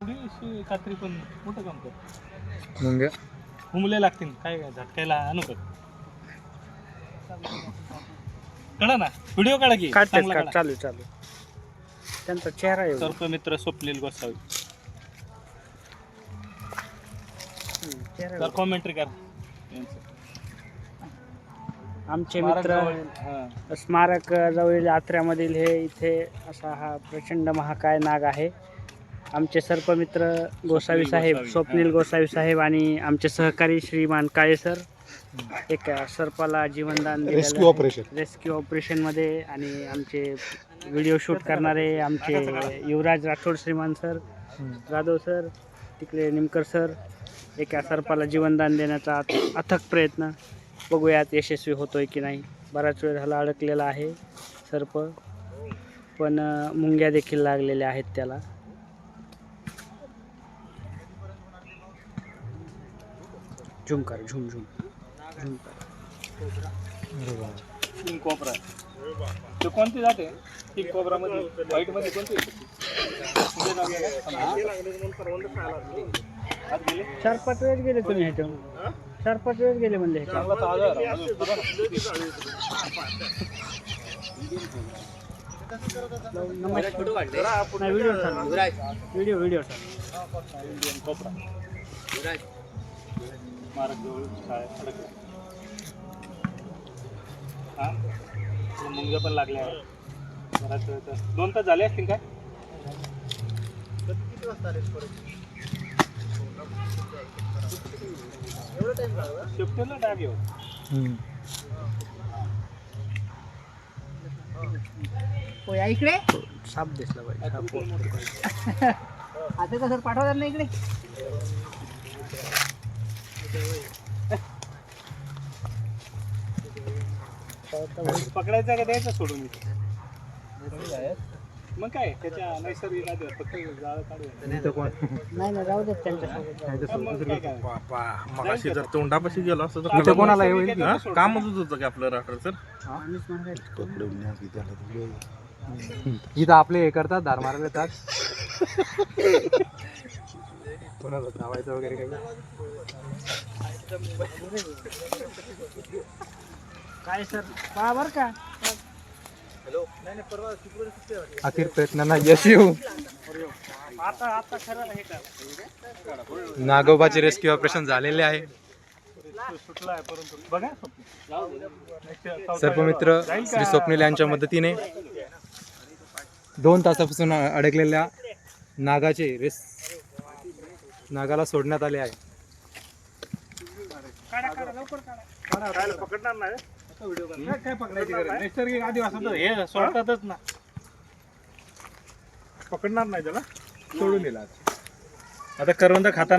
कात्री पण मोठं काम कर. मुंग्या लागतील. काय काय झटकायला आणू का कळा ना. व्हिडिओ काढा की. काढतेच चांगला काढ काढा. चालू चालू. त्यांचा चेहरा आहे सर्प मित्र स्वप्नील गोसावी. हम्म, चेहरा तर. कॉमेंट्री कर. आमचे मित्र. स्मारक जवळील यात्र्यामधील हे इथे असा हा प्रचंड महाकाय नाग आहे. आमचे सर्पमित्र गोसावी साहेब स्वप्नील. गोसावी साहेब आणि आमचे सहकारी श्रीमान काळे सर. एक सर्पाला जीवनदान रेस्क्यू ऑपरेशन रेस्क्यू ऑपरेशनमध्ये आणि आमचे व्हिडिओ शूट करणारे आमचे युवराज राठोड श्रीमान सर जाधव सर तिकडे निमकर सर एका सर्पाला जीवनदान देण्याचा अथ- अथक प्रयत्न. बघूयात यशस्वी होतोय की नाही. बराच वेळ झाला अडकलेला आहे सर्प पण मुंग्या देखील लागलेल्या आहेत त्याला. झुम कर झुम झुम। झुम कर। किंग कोबरा तो कोणती जाते किंग कोबरा मध्ये व्हाईट मध्ये कोणती? चार पाच वेळेस गेले तुम्ही ह्याच्यावर चार पाच वेळेस गेले म्हणले. चांगला ताज़ा व्हिडिओ व्हिडिओ व्हिडिओ. चालू इंडियन कोबरा स्मारक जवळ शाळेत अडकलं. हा? ते मुंग्या पण लागल्या आहेत. बराच वेळ तर- दोन तास झाले असतील काय? शिफ्टला डाग येऊ हो. या इकडे? साप दिसला पाहिजे साप आता कसं पाठवतात ना इकडे? पकडायचा का द्यायचा सोडून? मग काय त्याच्या नैसर्गिक आधी फक्त जाळं काढूया नाही नाही देत जाऊ. काय? मगाशी जर तोंडापाशी गेलो असतो तर इथे कोणाला नसतं. येईल? हा? कामच होतं की आपलं राठोड सर. इथं आपले हे करतात धार मारायला येतात कोणाला धावायचं वगैरे काही काय सर? पहा बरं का. अखेर प्रयत्नांना यश येऊ. आता आता खरं हे का? नागोबाचे रेस्क्यू ऑपरेशन झालेले आहे. सुटला आहे परंतु. बघा. स्वप्नील. सर्पमित्र जाईल का? श्री स्वप्नील यांच्या मदतीने दोन तासापासून अडकलेल्या नागाचे रेस नागाला सोडण्यात आले आहे. पकडणार नाही. काय काय पकडायची गरज नाही. नैसर्गिक आदिवासात हे सोडतातच ना. पकडणार नाही त्याला. सोडून दिला. आता करवंद खाताना